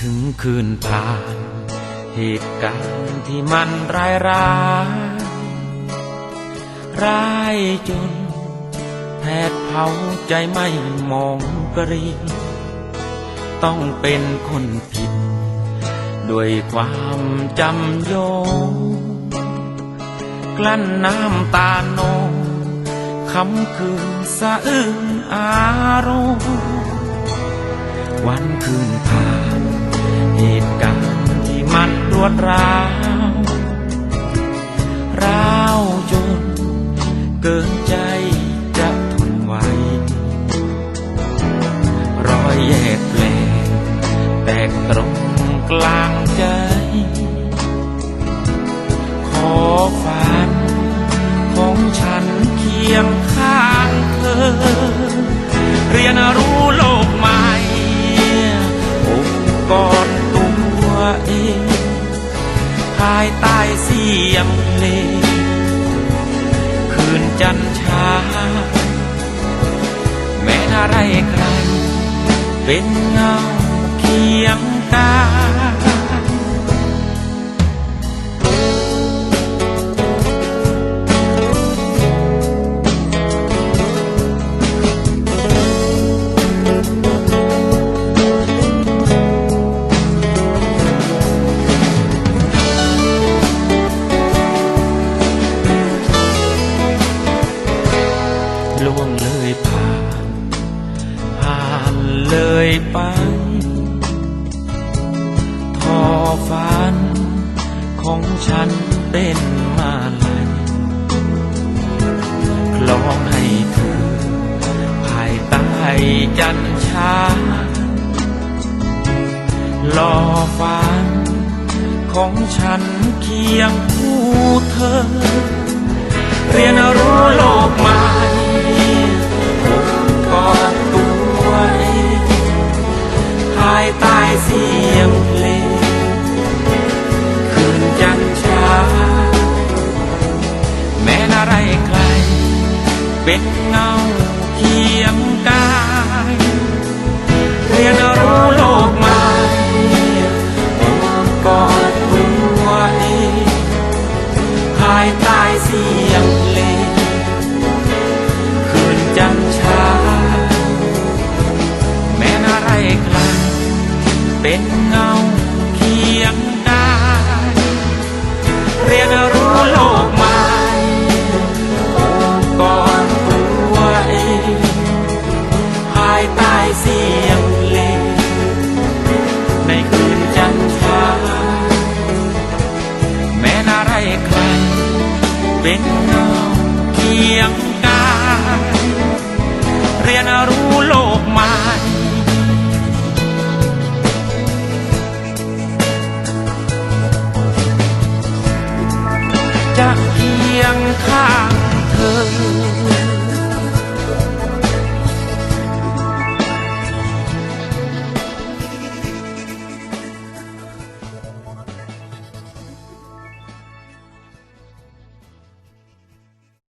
ถึงคืนผ่าน เหตุการณ์ที่มันร้ายร้ายร้ายจนแผดเผาใจไม่มองกรีต้องเป็นคนผิด ด้วยความจำโยงกลั้นน้ำตาโนงคำคืนสะอึ้งอารมณ์วันคืนผ่าน เหตุการณ์ที่มันรวดร้าวร้าวจนเกินใจจะทนไหวรอยแยกแปลกแตกตรงกลางใจ ขอฝันของฉันเคียงข้างเธอ เรียนรู้ ยงเลคืนจันทราแม้อะไรใคร เป็นเงาเคียงกา เลยไปทอฝันของฉันเป็นมาลัยคล้องให้เธอ ภายใต้จันชารอฝันของฉันเคียงคู่เธอ เรียนรู้โลกใหม่ เป็ เ